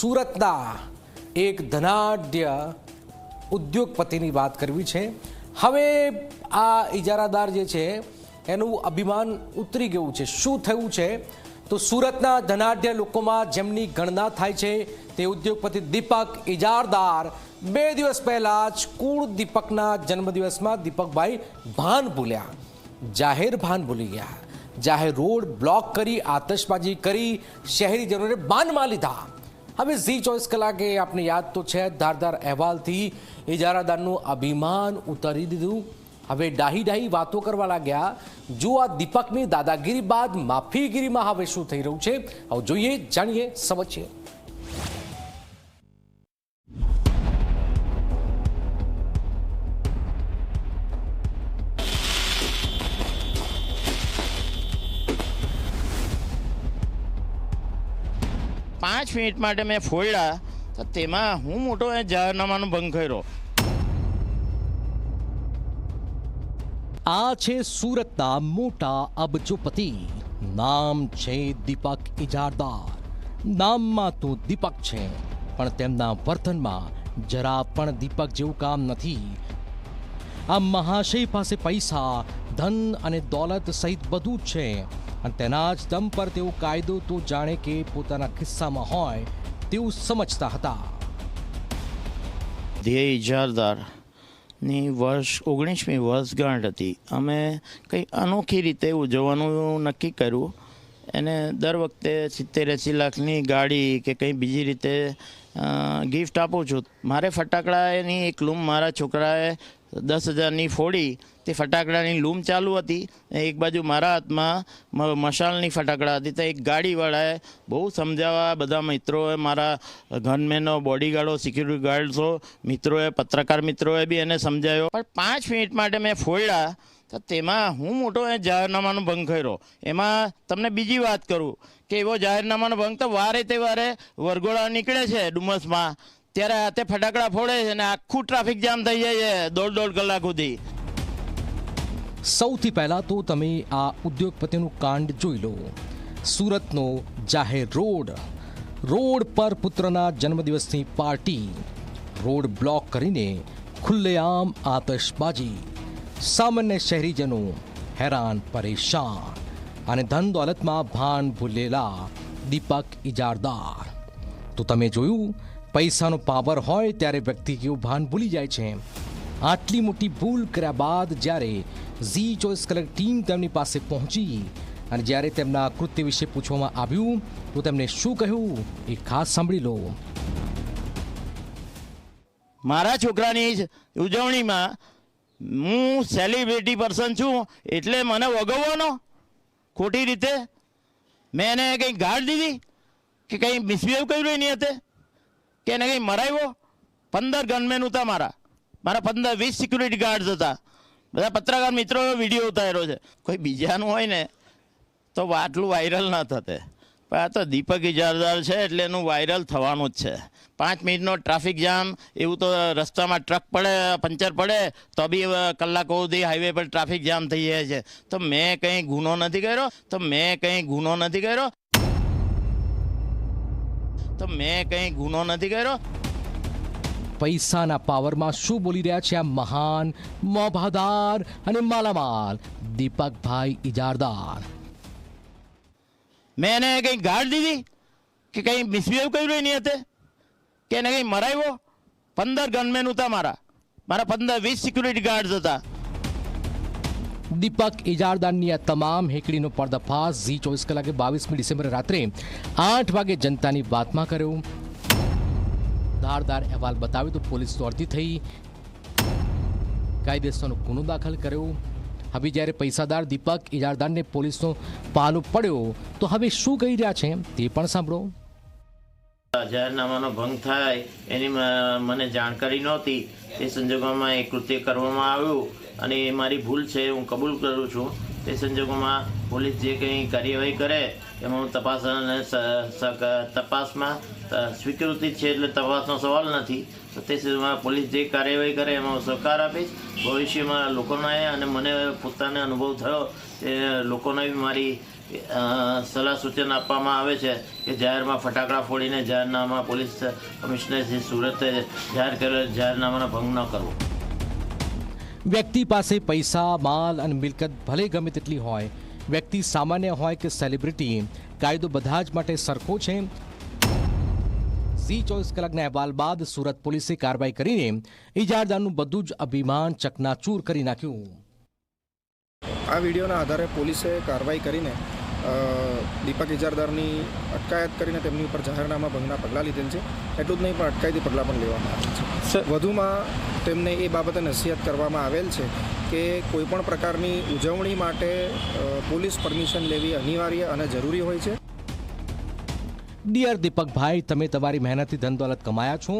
સુરતના એક ધનાઢ્ય ઉદ્યોગપતિની વાત કરવી છે. હવે આ ઇજારાદાર જે છે, એનું અભિમાન ઉતરી ગયું છે. શું થયું છે? તો સુરતના ધનાઢ્ય લોકોમાં જેમની ગણના થાય છે, તે ઉદ્યોગપતિ દીપક ઇજારદાર બે દિવસ પહેલા જ કુળ દીપકના જન્મદિવસમાં દીપકભાઈ ભાન ભૂલ્યા. જાહેર ભાન ભૂલી ગયા. જાહેર રોડ બ્લોક કરી, આતશબાજી કરી શહેરીજનોને બાનમાં લીધા. હવે ઝી ચોવીસ કલાકે આપને યાદ તો છે, ધારદાર અહેવાલથી ઇજારાદારનું અભિમાન ઉતારી દીધું. હવે ડાહી ડાહી વાતો કરવા લાગ્યા. જો આ દીપકની દાદાગીરી બાદ માફીગીરીમાં હવે શું થઈ રહ્યું છે? હવે જોઈએ, જાણીએ સમજીએ. પાંચ મિનિટ માટે મેં ફોડ્યા, તો તેમાં હું મોટો એ જાહેરનામાનો ભંગ કર્યો. આ છે સુરતના મોટા અબજોપતિ. નામ છે દીપક ઇજારદાર. નામમાં તો દીપક છે, પણ તેમના વર્તનમાં જરા પણ દીપક જેવું કામ નથી. આ મહાશય પાસે પૈસા, ધન અને દોલત સહિત બધું જ છે. અને તેના જ દમ પર તેઓ કાયદો તો જાણે કે પોતાના ખિસ્સામાં હોય તેવું સમજતા હતા. ધ્યેય ઇજારદારની વર્ષ ઓગણીસમી વર્ષગાંઠ હતી. અમે કંઈ અનોખી રીતે ઉજવવાનું નક્કી કર્યું. એને દર વખતે સિત્તેર એંસી લાખની ગાડી કે કંઈ બીજી રીતે ગિફ્ટ આપું છું. મારે ફટાકડાની એક લૂમ મારા છોકરાએ દસ હજારની ફોડી તે ફટાકડાની લૂમ ચાલુ હતી. એક બાજુ મારા હાથમાં મશાલની ફટાકડા હતી. તો એક ગાડીવાળાએ બહુ સમજાવવા બધા મિત્રોએ, મારા ગનમેનો બોડીગાર્ડો, સિક્યુરિટી ગાર્ડ્સો મિત્રોએ, પત્રકાર મિત્રોએ બી એને સમજાવ્યો. પણ પાંચ મિનિટ માટે મેં ફોડ્યા તો તેમાં હું મોટો એ જાહેરનામાનો ભંગ કર્યો. એમાં તમને બીજી વાત કરું કે એવો જાહેરનામાનો ભંગ તો વારે તે વારે વરઘોડા નીકળે છે ડુમસમાં. ત્યારે હાથે ફટાકડા ફોડે છે અને આખું ટ્રાફિક જામ થઈ જાય છે દોઢ દોઢ કલાક સુધી. સૌથી પહેલા તો તમે આ ઉદ્યોગપતિનું કાંડ જોઈ લો. સુરતનો જાહેર રોડ. રોડ પર પુત્રના જન્મદિવસની પાર્ટી. રોડ બ્લોક કરીને ખુલ્લેઆમ આતશબાજી. સામાન્ય શહેરીજનો હેરાન પરેશાન અને ધન દોલતમાં ભાન ભૂલેલા દીપક ઇજારદાર તો તમે જોયું, પૈસાનો પાવર હોય ત્યારે વ્યક્તિ કેવું ભાન ભૂલી જાય છે. આટલી મોટી ભૂલ કર્યા બાદ જ્યારે ઝી ચોઈસ કલર ટીમ તેમની પાસે પહોંચી અને જ્યારે તેમના કૃત્ય વિશે પૂછવામાં આવ્યું, તો તેમણે શું કહ્યું એ ખાસ સાંભળી લો. મારા છોકરાની ઉજવણીમાં હું સેલિબ્રિટી પર્સન છું, એટલે મને વગવવાનો? ખોટી રીતે? મેં એને કંઈ ગાળ દીધી? કે કંઈ મિસબિહેવ કર્યું એની હતે કે એને કંઈ મરાવ્યો? પંદર ગનમેન હતા મારા. મારા પંદર વીસ સિક્યુરિટી ગાર્ડ્સ હતા. બધા પત્રકાર મિત્રો વીડિયો ઉતાર્યો છે. કોઈ બીજાનું હોય ને, તો આટલું વાયરલ ના થતે. પણ આ તો દીપક ઇજારદાર છે એટલે એનું વાયરલ થવાનું જ છે. પાંચ મિનિટનો ટ્રાફિક જામ એવું તો રસ્તામાં ટ્રક પડે, પંચર પડે, તો બી કલાકો સુધી હાઈવે પર ટ્રાફિક જામ થઈ જાય છે. તો મેં કંઈ ગુનો નથી કર્યો, તો મેં કંઈ ગુનો નથી કર્યો. તો મેં કંઈ ગુનો નથી કર્યો. પૈસાના પાવરમાં શું બોલી રહ્યા છે આ મહાન મોભાદાર અને માલામાલ દીપકભાઈ ઇજારદાર. મેં એને કંઈ ગાળ દીધી? કે કંઈ મિસબિહેવ કર્યું એની હતે કે એને કંઈ મરાવ્યો? પંદર ગનમેન હતા મારા. મારા પંદર વીસ સિક્યુરિટી ગાર્ડ્સ હતા. દીપક ઇજારદારની આ તમામ હેકડીનો પર્દાફાશ ઝી ચોવીસ કલાકે બાવીસમી ડિસેમ્બરે રાત્રે આઠ વાગે જનતાની વાતમાં કર્યો. ધારદાર અહેવાલ બતાવ્યો તો પોલીસ દોડતી થઈ. કાયદેસરનો ગુનો દાખલ કર્યો. હવે જ્યારે પૈસાદાર દીપક ઇજારદારને પોલીસનો પાલો પડ્યો, તો હવે શું કહી રહ્યા છે તે પણ સાંભળો. જાહેરનામાનો ભંગ થાય એની મને જાણકારી નહોતી. તે સંજોગોમાં એ કૃત્ય કરવામાં આવ્યું અને એ મારી ભૂલ છે, હું કબૂલ કરું છું. તે સંજોગોમાં પોલીસ જે કંઈ કાર્યવાહી કરે, એમાં હું તપાસ અને તપાસમાં સ્વીકૃતિ છે એટલે તપાસનો સવાલ નથી. તો તે સુધીમાં પોલીસ જે કાર્યવાહી કરે, એમાં સહકાર આપીશ ભવિષ્યમાં લોકોને અને મને પોતાને અનુભવ થયો તે લોકોને બી મારી સલાહ સૂચન આપવામાં આવે છે કે જાહેરમાં ફટાકડા ફોડીને જાહેરનામા પોલીસ કમિશનરશ્રી સુરતે જાહેર કરેલ જાહેરનામાનો ભંગ ન કરવો. વ્યક્તિ પાસે પૈસા, માલ અને મિલકત ભલે ગમે તેટલી હોય વ્યક્તિ સામાન્ય હોય કે સેલિબ્રિટી કાયદો બધા જ માટે સરખો છે. ઝી ચોવીસ કલાકના અહેવાલ બાદ સુરત પોલીસે કાર્યવાહી કરીને ઇજારદારનું બધું જ અભિમાન ચકનાચૂર કરી નાખ્યું. આ વિડીયોના આધારે પોલીસે કાર્યવાહી કરીને દીપક ઇજારદારની અટકાયત કરીને તેમની ઉપર જાહેરનામા ભંગના પગલાં લીધેલ છે. એટલું જ નહીં પણ અટકાયતી પગલાં પણ લેવામાં આવેલ છે. વધુમાં તેમને એ બાબતે નસીહત કરવામાં આવેલ છે કે કોઈપણ પ્રકારની ઉજવણી માટે પોલીસ પરમિશન લેવી અનિવાર્ય અને જરૂરી હોય છે? ડિયર દીપકભાઈ, તમે તમારી મહેનતથી ધન દોલત કમાયા છો.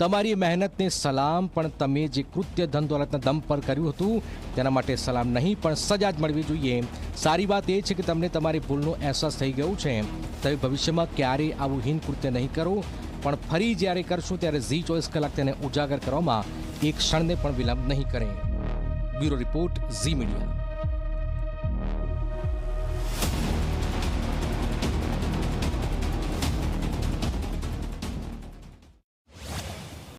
તમારી મહેનતને સલામ, પણ તમે જે કૃત્ય ધન દોલતના દમ પર કર્યું હતું, તેના માટે સલામ નહીં, પણ સજા જ મળવી જોઈએ. સારી વાત એ છે કે તમને તમારી ભૂલનો અહેસાસ થઈ ગયો છે. તમે ભવિષ્યમાં ક્યારેય આવું હીન કૃત્ય નહીં કરો, પણ ફરી જ્યારે કરશો ત્યારે ઝી ચોવીસ કલાક તેને ઉજાગર કરવામાં એક ક્ષણને પણ વિલંબ નહીં કરે. Bureau Report, Z-Media.